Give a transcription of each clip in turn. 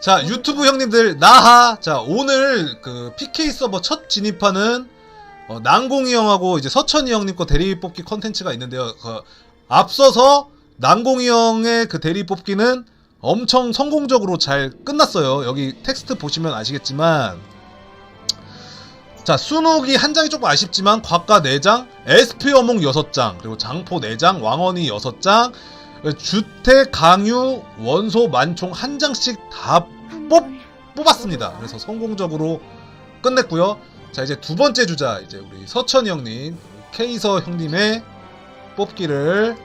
자 유튜브 형님들 나하! 자 오늘 그 PK 서버 첫 진입하는 어, 난공이 형하고 이제 서천이 형님 거 대리 뽑기 컨텐츠가 있는데요. 그, 앞서서 난공이 형의 그 대리 뽑기는 엄청 성공적으로 잘 끝났어요. 여기 텍스트 보시면 아시겠지만. 자 순욱이 한 장이 조금 아쉽지만 과가 4장 SP 어몽 6장 그리고 장포 4장 왕언이 6장 주택 강유 원소 만총 한 장씩 다 뽑 뽑았습니다. 그래서 성공적으로 끝냈고요. 자 이제 두 번째 주자 이제 우리 서천이 형님, 케이서 형님의 뽑기를 어,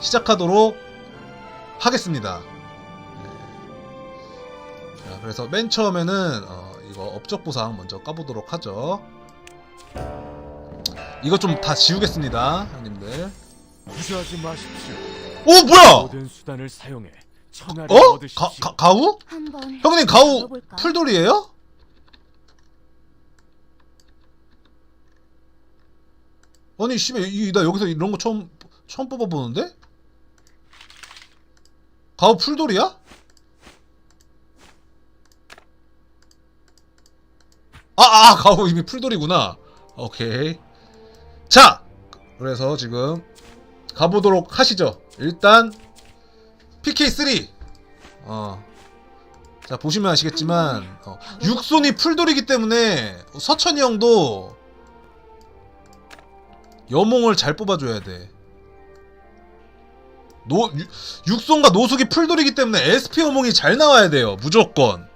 시작하도록 하겠습니다. 네. 자 그래서 맨 처음에는 어, 이거 업적 보상 먼저 까보도록 하죠. 이거 좀 다 지우겠습니다, 형님 들. 주저하지 마십시오. 오 뭐야? 모든 수단을 사용해 천하를 어? 얻으십시오. 가, 가, 가우? 한번 형님 가우 열어볼까? 풀돌이에요? 아니 씨발 이- 나 여기서 이런 거 처음 처음 뽑아보는데? 가우 풀돌이야? 아, 아 가우 이미 풀돌이구나 오케이 자 그래서 지금 가보도록 하시죠 일단 PK3 어 자 보시면 아시겠지만 어, 육손이 풀돌이기 때문에 서천이 형도 여몽을 잘 뽑아줘야 돼. 노 유- 육손과 노숙이 풀돌이기 때문에 SP 여몽이 잘 나와야 돼요. 무조건.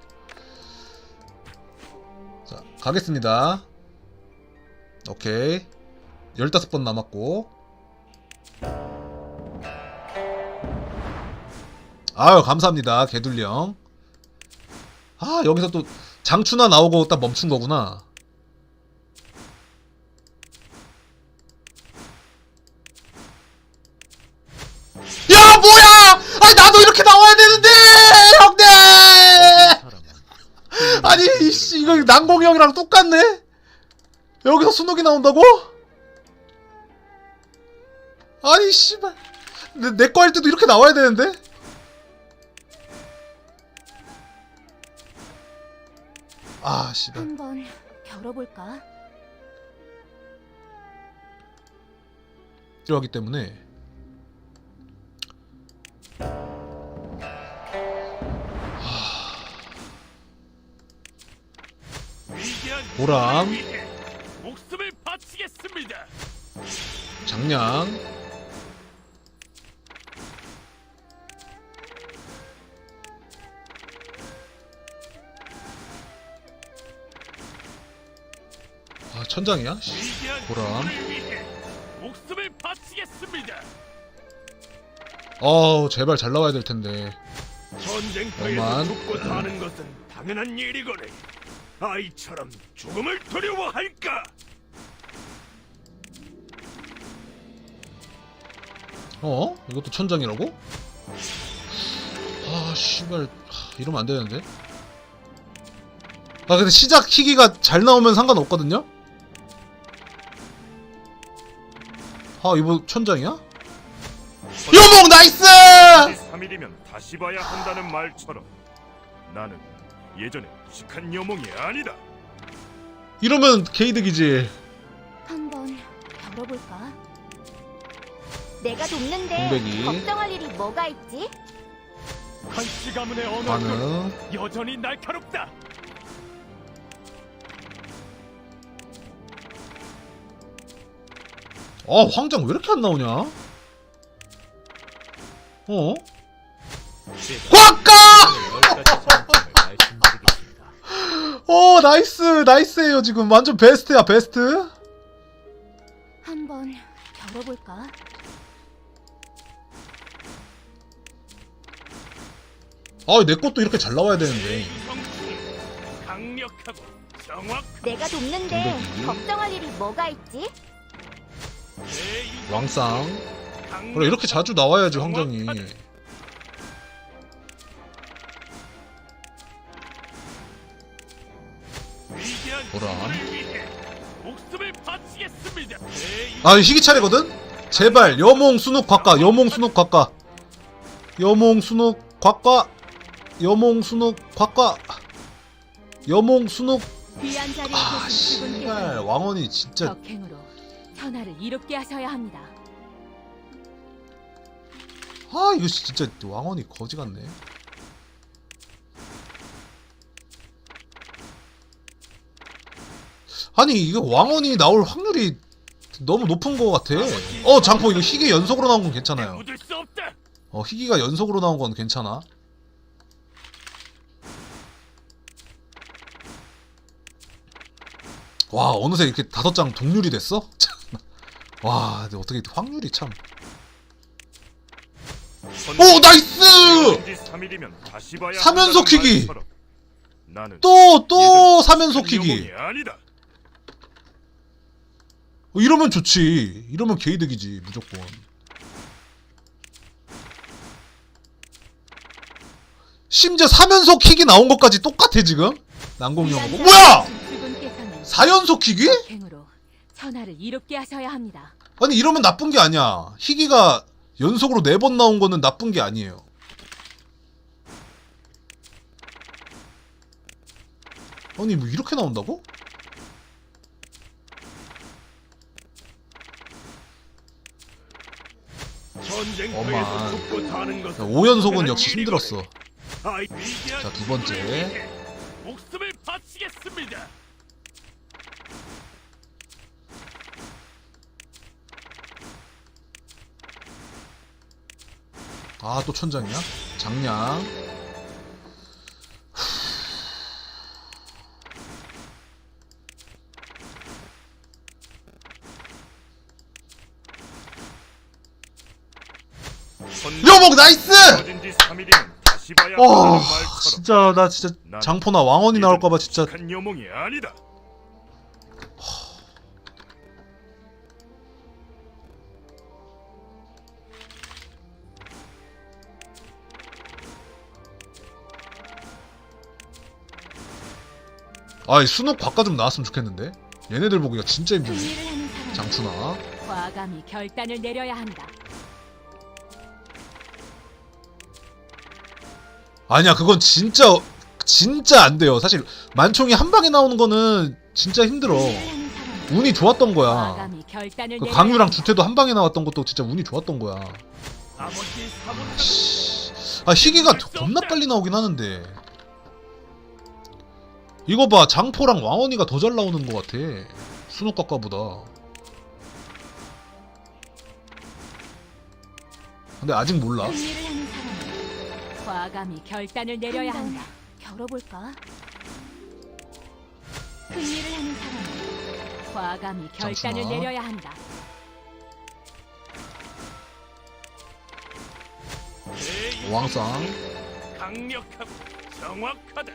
자 가겠습니다. 오케이 15번 남았고 아유 감사합니다 개둘리 형. 아 여기서 또 장추나 나오고 딱 멈춘 거구나. 야 뭐야! 아니 나도 이렇게 나와야 되는데! 사람은 아니 이씨 이거 난공이 형이랑 똑같네? 여기서 순욱이 나온다고? 아니 씨발 내거 할 때도 이렇게 나와야 되는데? 아 씨발 한번 겨뤄볼까? 필요하기 때문에 위대한 보람. 위해 목숨을 바치겠습니다. 장량 천장이야? 보람. 어우 제발 잘 나와야 될 텐데 전쟁터에서 엄만. 죽고 사는 것은 당연한 일이거늘 아이처럼 죽음을 두려워할까? 어? 이것도 천장이라고? 아 씨발 하, 이러면 안 되는데 아 근데 시작 희기가 잘 나오면 상관없거든요? 아 이거 천장이야? 요목 나이스! 3일이면 다시 봐야 한다는 말처럼 나는 예전에 무식한 여몽이 아니다. 이러면 게이득이지 한번 겨뤄볼까? 내가 돕는데 공백이. 걱정할 일이 뭐가 있지? 한시 가문의 언어는 반응 여전히 날카롭다. 아 황장 왜 이렇게 안 나오냐? 어? 꽉까! 말씀드리겠습니다. 어 나이스 나이스에요 지금 완전 베스트야 베스트 한번 겨뤄볼까? 아내 것도 이렇게 잘 나와야 되는데 내가 돕는데. 걱정할 일이 뭐가 있지? 제 왕쌍. 그래 이렇게 자주 나와야지 위대한 보람. 아 희기 차례거든? 제발 여몽 순욱 곽가 여몽 순욱 곽가. 여몽 순욱 곽가. 여몽 순옥 곽과 여몽 순옥 아 씨발 왕원이 진짜 천하를 이롭게 하셔야 합니다. 아 이거 진짜 왕원이 거지 같네. 아니 이거 왕원이 나올 확률이 너무 높은 것 같아. 어 장포 이거 희귀 연속으로 나온 건 괜찮아요. 어 희귀가 연속으로 나온 건 괜찮아. 와 어느새 이렇게 다섯 장 동률이 됐어? 와 근데 어떻게 확률이 참. 오 나이스! 3일이면 다시 봐야 삼연속 한다는 킥이! 말처럼 나는 또또 예전 삼연속 착한 킥이. 여몽이 아니다. 어, 이러면 좋지. 이러면 개이득이지 무조건. 심지어 3연속 킥이 나온 것까지 똑같아 지금. 난공용하고 귀한 뭐야? 자리에 계신 그분께서는 4연속 킥이? 천하를 이롭게 하셔야 합니다. 아니 이러면 나쁜 게 아니야. 희귀가 연속으로 4번 나온 거는 나쁜 게 아니에요. 아니 뭐 이렇게 나온다고? 어마. 것은 5연속은 역시 힘들었어. 자, 두 번째. 목숨을 바치겠습니다. 아 또 천장이야? 장량. 여목 나이스! 터진 지 3일이면 다시 봐야 와 한다는 말처럼 진짜 나 진짜 장포나 왕원이 나올까봐 진짜 착한 여몽이 아니다. 아이 순옥 과가 좀 나왔으면 좋겠는데? 얘네들 보기가 진짜 힘드네. 사람 장춘아. 과감히 결단을 내려야 한다. 아니야 그건 진짜 진짜 안 돼요. 사실 만총이 한 방에 나오는 거는 진짜 힘들어. 운이 좋았던 거야. 과감히 결단을 그 내려야 강유랑. 주태도 한 방에 나왔던 것도 진짜 운이 좋았던 거야. 아버지 사본 씨. 아 희귀가 겁나 빨리 나오긴 하는데 이거 봐 장포랑 왕원이가 더 잘 나오는 것 같아 순옥 과가보다 근데 아직 몰라 승리를 하는 사람 과감히 결단을 내려야 한다. 겨뤄볼까? 승리를 하는 사람 과감히 결단을 잠시만. 내려야 한다. 왕상 강력하고 정확하다.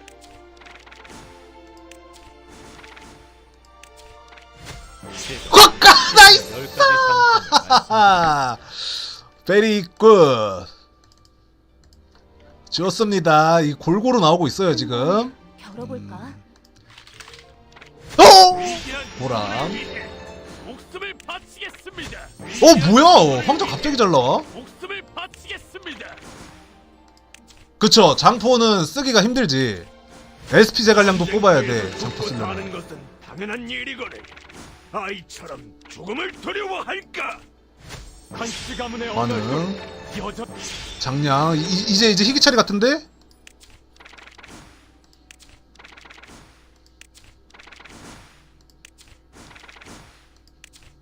꽉까 나이스 베리 굿 좋습니다 이 골고루 나오고 있어요 지금 겨뤄볼까? 오! 보람. 국민을 위해 목숨을 바치겠습니다. 어 뭐야 황정 갑자기 잘 나와. 그쵸 장포는 쓰기가 힘들지 SP 제갈량도 뽑아야 돼 장포 쓰려면 당연한 일이거늘. 아이처럼 죽음을 두려워할까? 한시 가문의 반응 여자 장량 이, 이제 이제 희귀차리 같은데?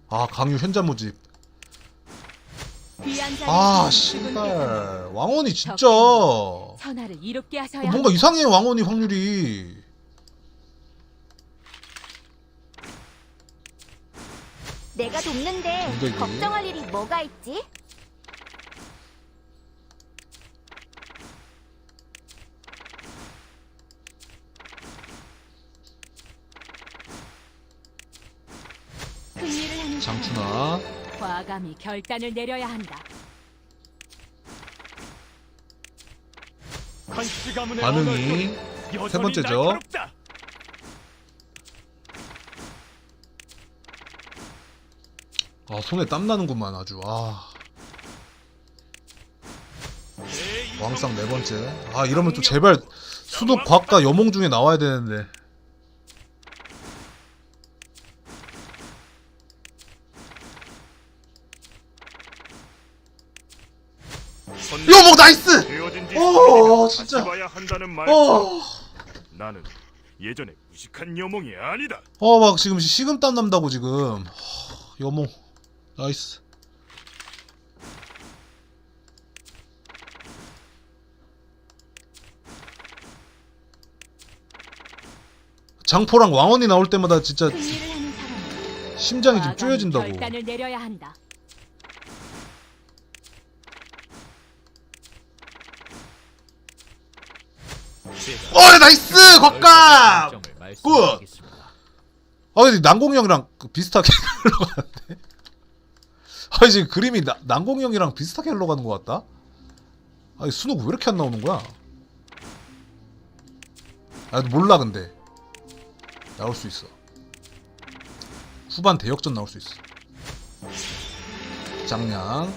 아 강유 현자 모집 아 씨발 왕원이 진짜 이롭게 뭔가. 이상해 왕원이 확률이 내가 동백이. 걱정할 일이 뭐가 있지? 하는 장춘아 과감히 결단을 내려야 한다. 반응이 세 번째죠. 아 손에 땀 나는구만 아주 아 왕상 네 번째. 아 이러면 또 제발 수독 과학과 여몽 중에 나와야 되는데. 여몽 나이스! 오, 3일이면 진짜. 어. 나는 예전에 무식한 여몽이 아니다. 어막 지금 식은땀 난다고 지금. 하, 여몽 나이스. 장포랑 왕원이 나올 때마다 진짜 심장이 좀 쪼여진다고. 결단을 내려야 한다. 어 나이스 곽감. 굿. 아 근데 난공이 형이랑 그 비슷하게 흘러가 는데. 아 지금 그림이 나, 난공이 형이랑 비슷하게 흘러가는 것 같다. 아니 순욱 왜 이렇게 안 나오는 거야? 아 몰라 근데 나올 수 있어. 후반 대역전 나올 수 있어. 장량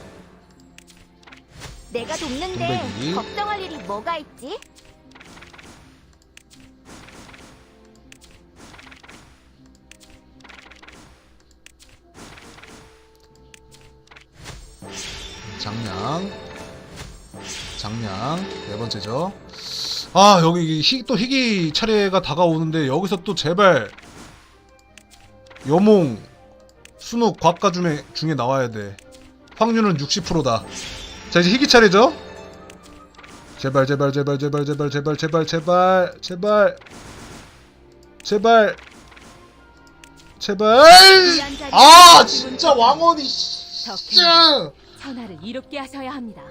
내가 돕는데 동백이. 걱정할 일이 뭐가 있지? 장량 장량 네 번째죠. 아 여기 희, 또 희귀 차례가 다가오는데 여기서 또 제발 여몽 순욱 곽가 중에 중에 나와야 돼. 확률은 60%다. 자 이제 희귀 차례죠. 제발 제발 제발 제발 제발 제발 제발 제발 제발 제발 제발 아 진짜 왕원이 씨. 덕분에 천하를 이롭게 하셔야 합니다.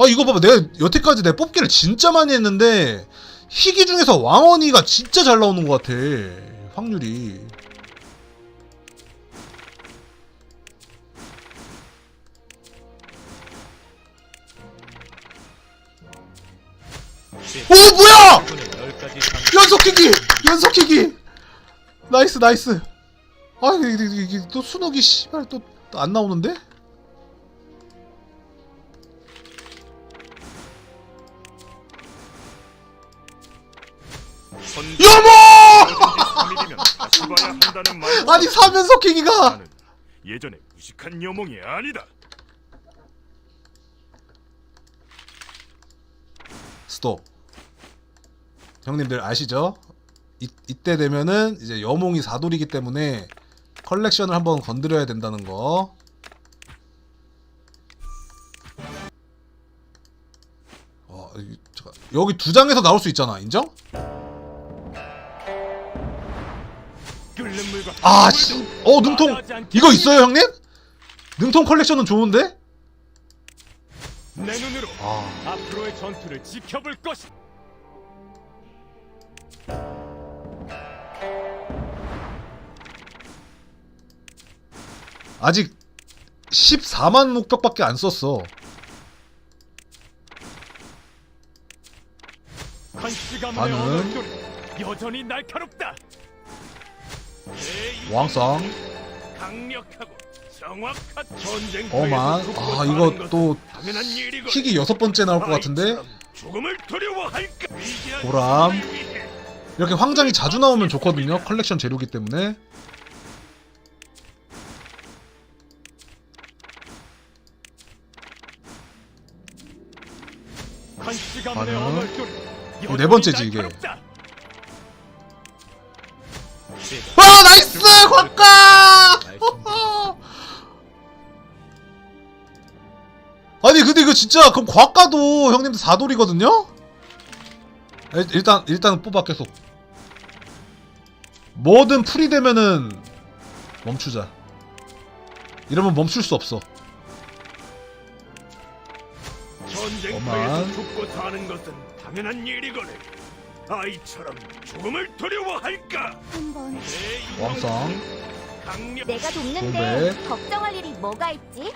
아 이거 봐봐. 내가 여태까지 내 뽑기를 진짜 많이 했는데 희귀 중에서 왕원이가 진짜 잘 나오는 것 같아. 확률이. 오 뭐야! 연속 희귀! 연속 희귀! 나이스 나이스 아 이게, 이게, 이게 또 순욱이 씨발 또 안 나오는데? 여보! 되어진 지 3일이면 다시 봐야 한다는 말. 아니 사면석 킹이가 예전에 무식한 여몽이 아니다. 스톱 형님들 아시죠? 이, 이때 되면은 이제 여몽이 사돌이기 때문에 컬렉션을 한번 건드려야 된다는 거 어, 이- 잠깐. 여기 두 장에서 나올 수 있잖아 인정? 아 씨, 어 능통 이거 있어요 형님? 능통 컬렉션은 좋은데? 내 눈으로 아 앞으로의 전투를 지켜볼 것이. 아직 14만 목벽밖에 안 썼어. 나는- 언어들이 여전히 날카롭다. 내 왕상. 강력하고 정확한 전쟁 어만 아 이거 또 킥이 여섯 번째 나올 것 같은데? 죽음을 두려워할까? 보람. 이렇게 황장이 자주 나오면 좋거든요. 컬렉션 재료기 때문에 네 번째지, 이게. 와 나이스! 곽가! 아니 근데 이거 진짜 그럼 곽가도 형님들 사돌이거든요? 일- 일단 일단 뽑아 계속. 뭐든 풀이 되면은 멈추자. 이러면 멈출 수 없어 전쟁터에서. 죽고 사는 것은 당연한 일이거늘 아이처럼 죽음을 두려워할까 한번 내 왕성 강력 내가 돕는데 동백. 걱정할 일이 뭐가 있지?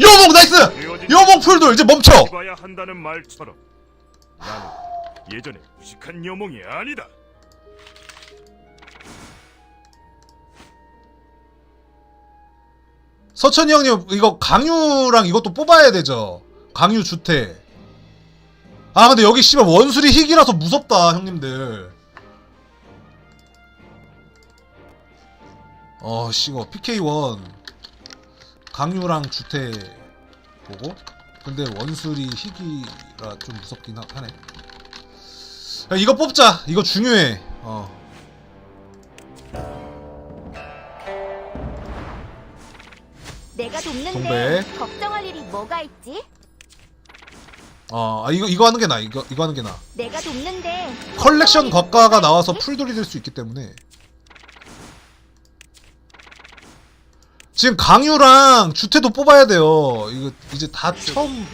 여몽 나이스 여몽 풀돌 이제 멈춰 봐야 한다는 말처럼 나는 예전에 무식한 여몽이 아니다. 서천이 형님 이거 강유랑 이것도 뽑아야 되죠. 강유 주택. 아 근데 여기 씨발 원술이 희귀라서 무섭다 형님들. 어 씨거 PK1 강유랑 주택 보고 근데 원술이 희귀라 좀 무섭긴 하, 하네. 야, 이거 뽑자. 이거 중요해. 어. 내가 돕는데 동백. 걱정할 일이 뭐가 있지? 어, 아, 이거 이거 하는 게 나. 이거 이거 하는 게 나. 내가 돕는데 컬렉션 뭐가 나와서? 풀돌이 될 수 있기 때문에 지금 강유랑 주태도 뽑아야 돼요. 이거 이제 다 처음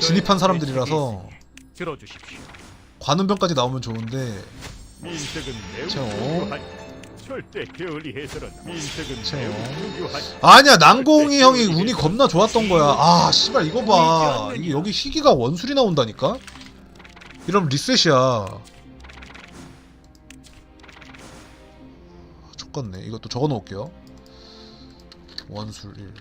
진입한 사람들이라서 들어주십시오. 관음병까지 나오면 좋은데 민색은 매우 저. 중요하니 절대 게을리해서는 민색은 채용. 매우 중요하니 아니야 난공이 형이 운이 겁나 좋았던 거야. 아 씨발 이거 봐. 이게 여기 희귀가 원술이 나온다니까. 이러면 리셋이야. 아, 족같네. 이것도 적어 놓을게요. 원술 1.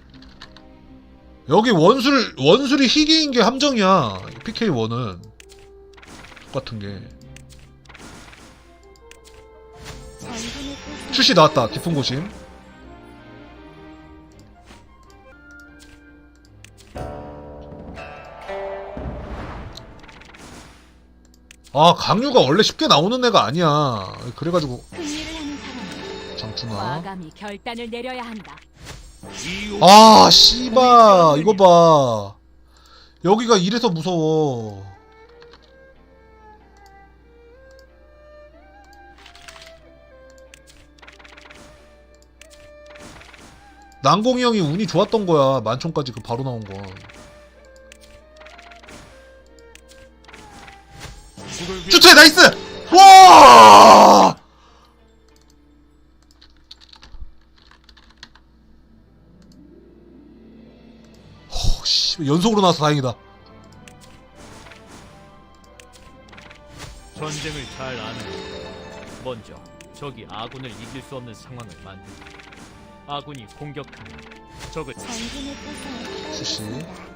여기 원술 원술이 희귀인 게 함정이야. PK1은 똑같은 게. 출시 나왔다. 깊은 고심. 아 강유가 원래 쉽게 나오는 애가 아니야. 그래가지고 장춘아. 과감히 결단을 내려야 한다. 아 씨바 이거 봐. 여기가 이래서 무서워. 난공이 형이 운이 좋았던 거야. 만총까지 그 바로 나온 위해 주체 나이스! 와! 허, 씨, 연속으로 나와서 다행이다. 전쟁을 잘 아는 먼저 적이 아군을 이길 수 없는 상황을 만들고 아군이 공격하면 적을 장군의 뜻을 수시. 따르겠습니다.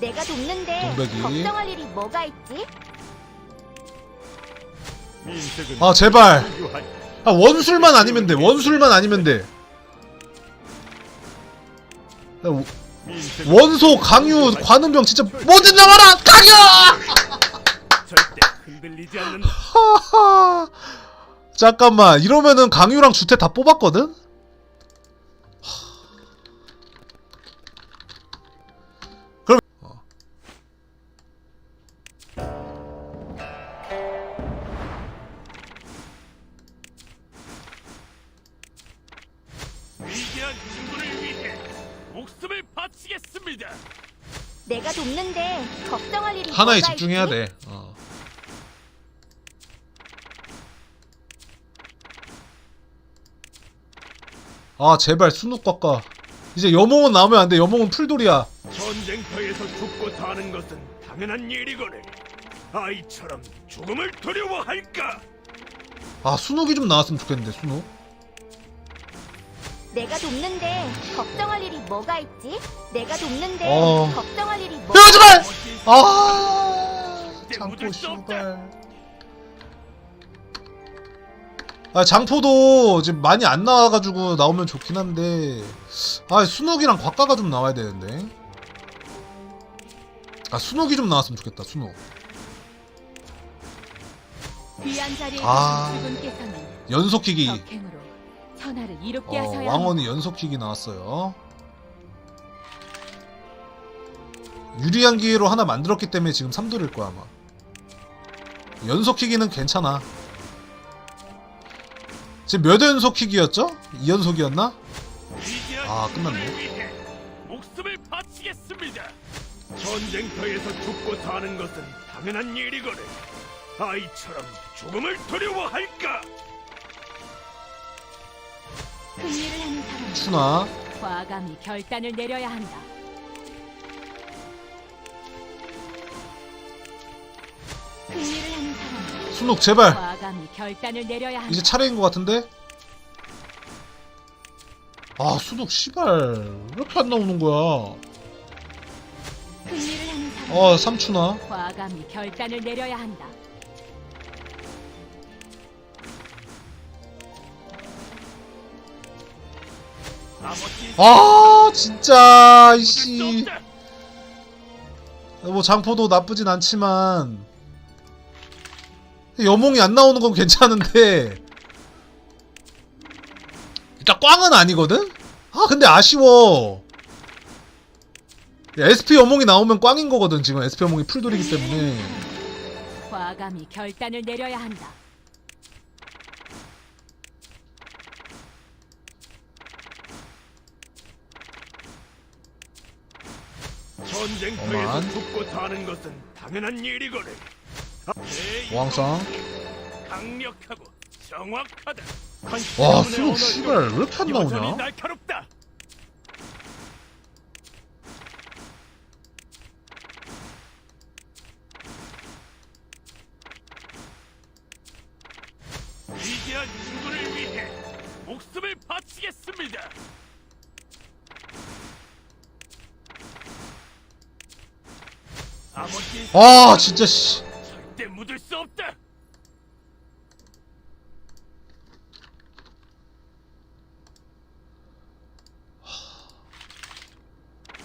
내가 돕는데 동백이. 걱정할 일이 뭐가 있지? 민색은 아, 제발. 아, 원술만 아니면 돼. 원술만 아니면 돼. 야, 워- 민색은 원소, 강유, 관음병 진짜 뭐든 나와라! 강유! 절대 흔들리지 않는다. 하하. 잠깐만 이러면은 강유랑 주태 다 뽑았거든? 하나에 집중해야? 돼. 어. 아 제발 순욱 깎아. 이제 여몽은 나오면 안 돼. 여몽은 풀돌이야. 전쟁터에서 죽고 사는 것은 당연한 일이거늘. 아이처럼 죽음을 두려워할까? 아 순욱이 좀 나왔으면 좋겠는데 순욱. 내가 돕는데 걱정할 일이 뭐가 있지? 내가 돕는데 어. 걱정할 일이 뭐가! 어딜 아 장포. 씨발. 아 장포도 지금 많이 안 나와가지고 나오면 좋긴 한데 아 순욱이랑 곽가가 좀 나와야 되는데 아 순욱이 좀 나왔으면 좋겠다 자리에 아. 연속킥이 어, 왕원이 연속킥이 나왔어요 유리한 기회로 하나 만들었기 때문에 지금 3돌일 거야 아마 연속킥이는 괜찮아 지금 몇 연속킥이었죠? 2연속이었나? 위대한 아, 끝났네. 목숨을 바치겠습니다. 전쟁터에서 죽고 사는 것은 당연한 일이거늘. 아이처럼 죽음을 두려워할까? 큰 일을 하는 사람 추나 과감히 결단을 내려야 한다. 순욱 제발 과감히 결단을 내려야 한다. 이제 차례인 것 같은데? 아 순욱 씨발 왜 이렇게 안 나오는 거야 큰 일을 하는 사람 어 삼추나 과감히 결단을 내려야 한다. 아 진짜 이씨. 뭐 장포도 나쁘진 않지만 여몽이 안 나오는 건 괜찮은데 일단 꽝은 아니거든? 아 근데 아쉬워 SP 여몽이 나오면 꽝인 거거든 지금 SP 여몽이 풀돌이기 때문에 과감히 결단을 내려야 한다. 전쟁터에서 어만. 죽고 사는 것은 당연한 일이거늘. 내 왕상 강력하고 정확하다. 와 수록 씨발 왜 이렇게 안 여전히 나오냐? 날카롭다. 위대한 친구를 위해 목숨을 바치겠습니다. 아버지 아 진짜 씨 절대 묻을 수 없다.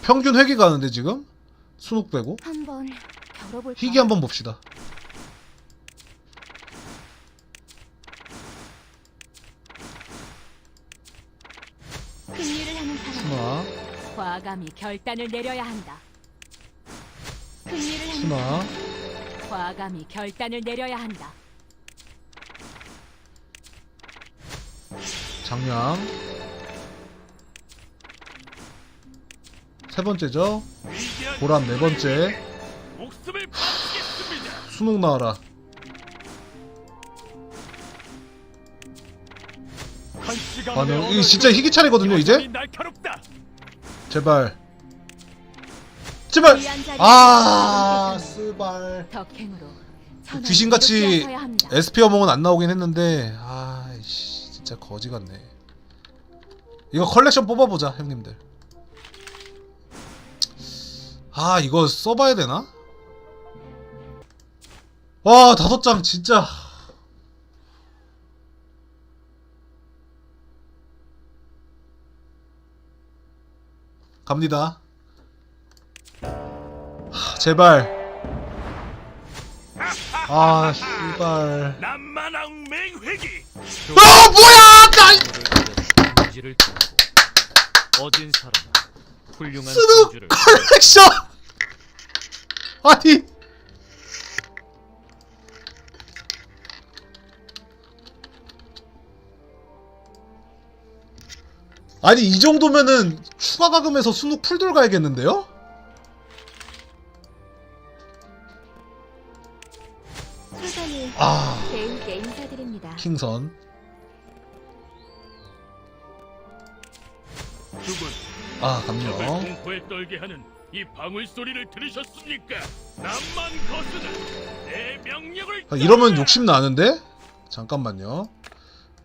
평균 회기 가는데 지금? 빼고 한번 겨뤄볼까? 희귀 한번 봅시다 하는 사람 순아 과감히 결단을 내려야 한다. 하는 사람 과감히 결단을 내려야 한다. 장량 세 번째죠? 보람 네 번째. 순욱 나와라. 반응 이 진짜 희귀 차례거든요 이제. 제발. 제발! 아 스발. 귀신같이 일으켜서야 합니다. SP 어몽은 안 나오긴 했는데 아이씨 진짜 거지 같네. 이거 컬렉션 뽑아보자 형님들 아 이거 써봐야 되나? 와 다섯 장 진짜. 갑니다. 하, 제발. 아 씨발. 남만왕 맹회기. 아 뭐야! 나 얻은 사람은 훌륭한 스누 컬렉션! 아니. 아니 이 정도면은 추가 가금에서 순욱 풀돌 가야겠는데요? 아. 인사드립니다. 킹선. 두 분 아 적을 감녕 공포에 떨게 하는 이 방울 소리를 들으셨습니까? 남만 거스는 내 명령을 아, 이러면 따르라! 욕심 나는데? 잠깐만요.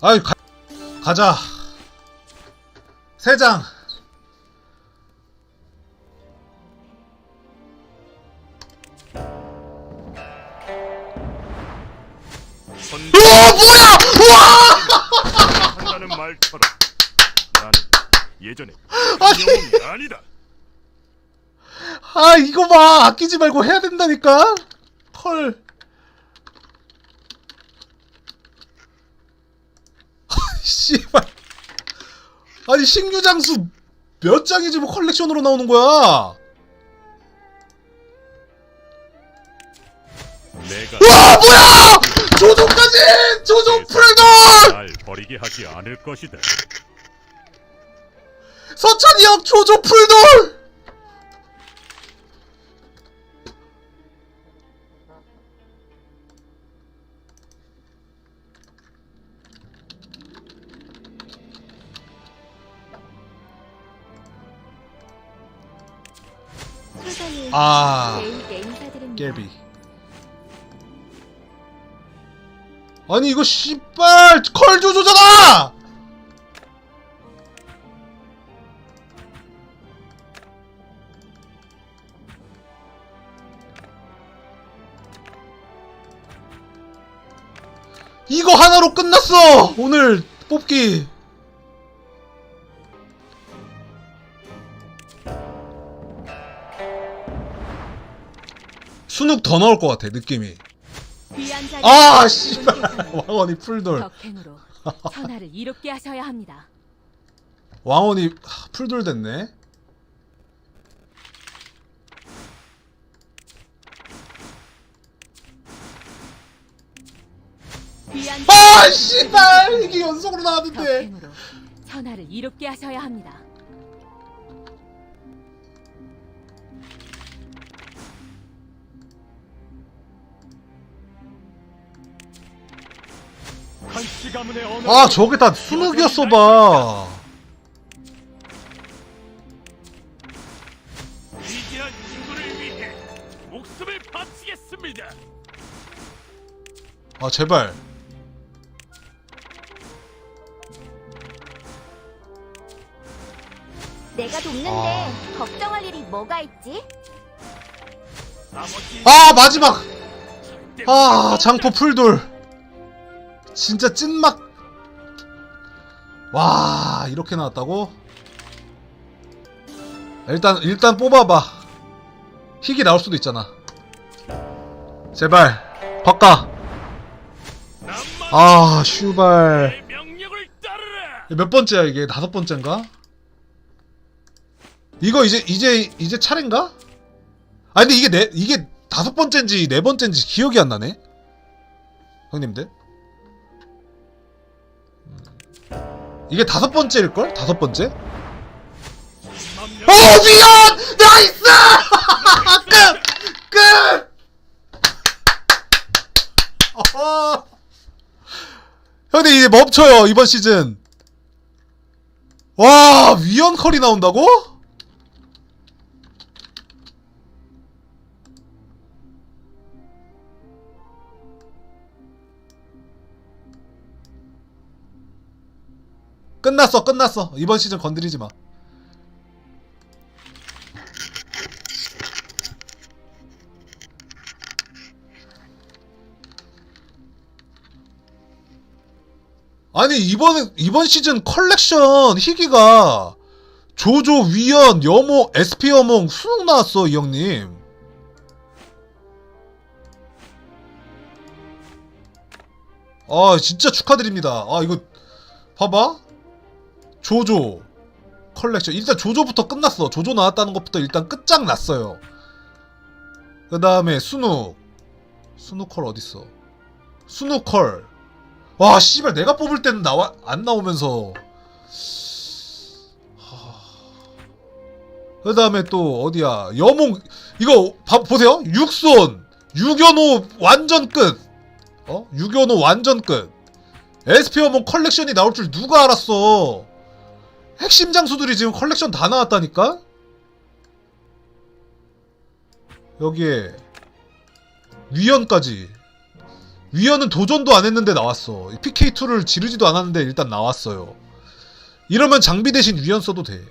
아이 가, 가자. 세 장. 전- 우와 뭐야! 우와! 한다는 말처럼 나는 예전에 아니. 아니다. 아 이거 봐 아끼지 말고 해야 된다니까. 헐. 씨발. 아니 신규 장수 몇 장이지 뭐 컬렉션으로 나오는 거야? 내가 와 뭐야! 조종까지! 조종 풀돌! 날 버리게 하지 않을 것이다. 서찬이 형 조조 풀돌! 아 깨비 아니 이거 씨발 컬 조조잖아! 이거 하나로 끝났어! 오늘 뽑기. 순욱 더 나올 것 같아 느낌이. 아 씨발. 왕원이 풀돌. 덕행으로 천하를 이롭게 하셔야 합니다. 왕원이 하, 풀돌 됐네 아 씨발! 이게 연속으로 나왔는데. 덕행으로 천하를 이롭게 하셔야 합니다. 한시 가문의 언어 아 저게 다 순욱이었어 봐. 위대한 친구를 위해 목숨을 바치겠습니다. 아 제발 내가 돕는데 아. 걱정할 일이 뭐가 있지? 아 마지막! 아 장포 풀돌. 진짜 찐막. 와 이렇게 나왔다고? 일단 일단 뽑아봐. 킥이 나올 수도 있잖아. 제발 바꿔. 아 슈발. 몇 번째야 이게? 다섯 번째인가? 이거 이제 이제 이제 차례인가? 아 근데 이게 네 이게 다섯 번째인지 네 번째인지 기억이 안 나네. 형님들. 음. 이게 다섯 번째일 걸? 다섯 번째? 만오 미연 나이스 끝 끝. 어허. 형님 이제 멈춰요 이번 시즌. 와 위원 컬이 나온다고? 끝났어 끝났어 이번 시즌 건드리지 마. 아니 이번 이번 시즌 컬렉션 희귀가 조조 위연 여모 SP 여몽 수능 나왔어 이 형님. 아 진짜 축하드립니다. 아 이거 봐봐 조조 컬렉션. 일단 조조부터 끝났어. 조조 나왔다는 것부터 일단 끝장 났어요. 그 다음에 순욱 순욱컬 어딨어? 순욱컬. 와 씨발 내가 뽑을 때는 나와 안 나오면서. 그 다음에 또 어디야? 여몽. 이거 봐, 보세요. 육손 유견호 완전 끝. 어? 유견호 완전 끝. 여몽 컬렉션이 나올 줄 누가 알았어 핵심 장수들이 지금 컬렉션 다 나왔다니까 여기에 위연까지 위연은 도전도 안 했는데 나왔어. PK2를 지르지도 않았는데 일단 나왔어요. 이러면 장비 대신 위연 써도 돼.